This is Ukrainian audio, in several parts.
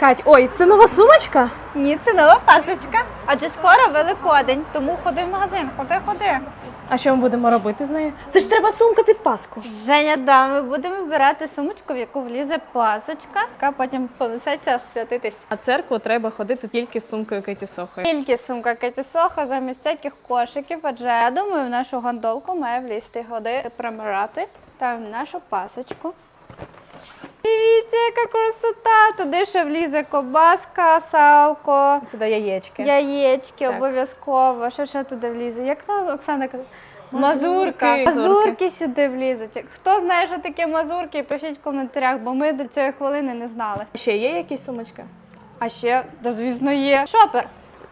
Кать, ой, це нова сумочка? Ні, це нова пасочка. Адже скоро Великодень, тому ходи в магазин, ходи, ходи. А що ми будемо робити з нею? Це ж треба сумка під паску. Женя, да, ми будемо вибирати сумочку, в яку влізе пасочка, яка потім понесеться святитись. А церкву треба ходити тільки з сумкою Кеті Сохою. Тільки сумка Кеті Сохо замість всяких кошиків, адже я думаю, в нашу гондолку має влізти ходи примирати та в нашу пасочку. Дивіться, яка! Туди ще влізе кобаска, салко, Сюди яєчки. яєчки Так. обов'язково. Що ще туди влізе? Як то Оксана казала? Мазурки. Мазурка. Мазурки сюди влізуть. Хто знає, що таке мазурки, пишіть в коментарях, бо ми до цієї хвилини не знали. Ще є якісь сумочки? А ще, да, звісно, є шопер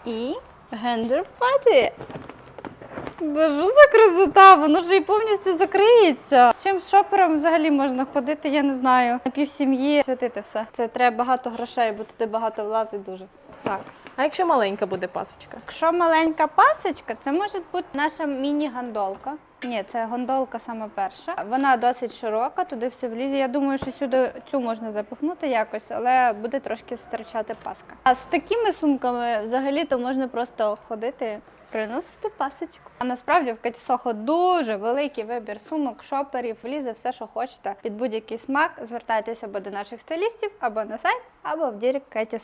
і гендер паті. Да що за красота, воно ж і повністю закриється. З чим шопером взагалі можна ходити, я не знаю. На півсім'ї святити все. Це треба багато грошей, бо туди багато влазить дуже. Так. А якщо маленька буде пасочка? Якщо маленька пасочка, це може бути наша міні-гондолка. Ні, це гондолка саме перша. Вона досить широка, туди все влізе. Я думаю, що сюди цю можна запихнути якось, але буде трошки стирчати паска. А з такими сумками взагалі-то можна просто ходити. Приносити пасочку. А насправді в Кеті Сохо дуже великий вибір сумок, шоперів, влізе все, що хочете. Під будь-який смак звертайтеся або до наших стилістів, або на сайт, або в дірік Кеті.